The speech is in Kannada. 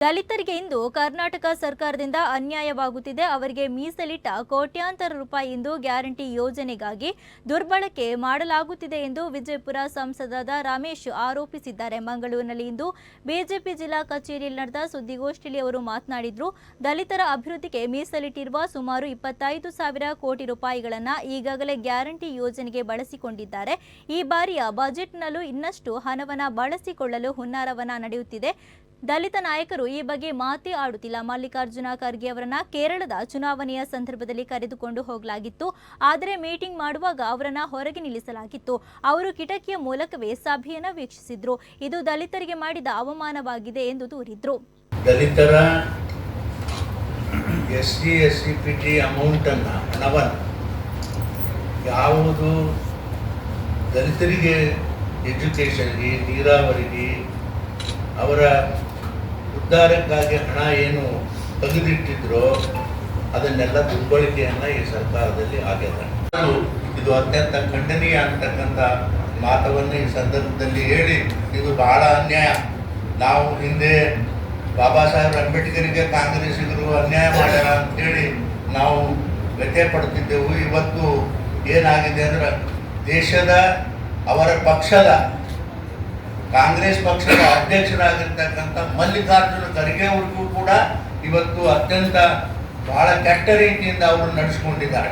ದಲಿತರಿಗೆ ಇಂದು ಕರ್ನಾಟಕ ಸರ್ಕಾರದಿಂದ ಅನ್ಯಾಯವಾಗುತ್ತಿದೆ. ಅವರಿಗೆ ಮೀಸಲಿಟ್ಟ ಕೋಟ್ಯಾಂತರ ರೂಪಾಯಿ ಇಂದು ಗ್ಯಾರಂಟಿ ಯೋಜನೆಗಾಗಿ ದುರ್ಬಳಕೆ ಮಾಡಲಾಗುತ್ತಿದೆ ಎಂದು ವಿಜಯಪುರ ಸಂಸದರಾದ ರಮೇಶ್ ಆರೋಪಿಸಿದ್ದಾರೆ. ಮಂಗಳೂರಿನಲ್ಲಿ ಇಂದು ಬಿಜೆಪಿ ಜಿಲ್ಲಾ ಕಚೇರಿಯಲ್ಲಿ ನಡೆದ ಸುದ್ದಿಗೋಷ್ಠಿಯಲ್ಲಿ ಅವರು ಮಾತನಾಡಿದರು. ದಲಿತರ ಅಭಿವೃದ್ಧಿಗೆ ಮೀಸಲಿಟ್ಟಿರುವ ಸುಮಾರು ಇಪ್ಪತ್ತೈದು ಸಾವಿರ ಕೋಟಿ ರೂಪಾಯಿಗಳನ್ನು ಈಗಾಗಲೇ ಗ್ಯಾರಂಟಿ ಯೋಜನೆಗೆ ಬಳಸಿಕೊಂಡಿದ್ದಾರೆ. ಈ ಬಾರಿಯ ಬಜೆಟ್ನಲ್ಲೂ ಇನ್ನಷ್ಟು ಹಣವನ್ನು ಬಳಸಿಕೊಳ್ಳಲು ಹುನ್ನಾರವನ್ನ ನಡೆಯುತ್ತಿದೆ. ದಲಿತ ನಾಯಕರು ಈ ಬಗ್ಗೆ ಮಾತೇ ಆಡುತ್ತಿಲ್ಲ. ಮಲ್ಲಿಕಾರ್ಜುನ ಖರ್ಗೆ ಅವರನ್ನ ಕೇರಳದ ಚುನಾವಣೆಯ ಸಂದರ್ಭದಲ್ಲಿ ಕರೆದುಕೊಂಡು ಹೋಗಲಾಗಿತ್ತು. ಆದರೆ ಮೀಟಿಂಗ್ ಮಾಡುವಾಗ ಅವರನ್ನ ಹೊರಗೆ ನಿಲ್ಲಿಸಲಾಗಿತ್ತು. ಅವರು ಕಿಟಕಿಯ ಮೂಲಕವೇ ಸಭೆಯನ್ನು ವೀಕ್ಷಿಸಿದ್ರು. ಇದು ದಲಿತರಿಗೆ ಮಾಡಿದ ಅವಮಾನವಾಗಿದೆ ಎಂದು ದೂರಿದ್ರು. ದಲಿತರ ಯಾವುದು ಅವರ ಉದ್ಧಾರಕ್ಕಾಗಿ ಹಣ ಏನು ತೆಗೆದಿಟ್ಟಿದ್ರೋ ಅದನ್ನೆಲ್ಲ ದುರ್ಬಳಕೆಯನ್ನು ಈ ಸರ್ಕಾರದಲ್ಲಿ ಆಗ್ಯದ ಅದು ಇದು ಅತ್ಯಂತ ಖಂಡನೀಯ ಅಂತಕ್ಕಂಥ ಮಾತವನ್ನು ಈ ಸಂದರ್ಭದಲ್ಲಿ ಹೇಳಿ, ಇದು ಬಹಳ ಅನ್ಯಾಯ. ನಾವು ಹಿಂದೆ ಬಾಬಾ ಸಾಹೇಬ್ ಅಂಬೇಡ್ಕರಿಗೆ ಕಾಂಗ್ರೆಸ್ಸಿಗರು ಅನ್ಯಾಯ ಮಾಡ್ಯಾರ ಅಂತೇಳಿ ನಾವು ವ್ಯಥೆ ಪಡ್ತಿದ್ದೆವು. ಇವತ್ತು ಏನಾಗಿದೆ ಅಂದ್ರೆ ದೇಶದ ಅವರ ಪಕ್ಷದ ಕಾಂಗ್ರೆಸ್ ಪಕ್ಷದ ಅಧ್ಯಕ್ಷರಾಗಿರ್ತಕ್ಕಂಥ ಮಲ್ಲಿಕಾರ್ಜುನ ಖರ್ಗೆ ಅವ್ರಿಗೂ ಕೂಡ ಇವತ್ತು ಅತ್ಯಂತ ಬಹಳ ಕೆಟ್ಟ ರೀತಿಯಿಂದ ಅವರು ನಡೆಸ್ಕೊಂಡಿದ್ದಾರೆ.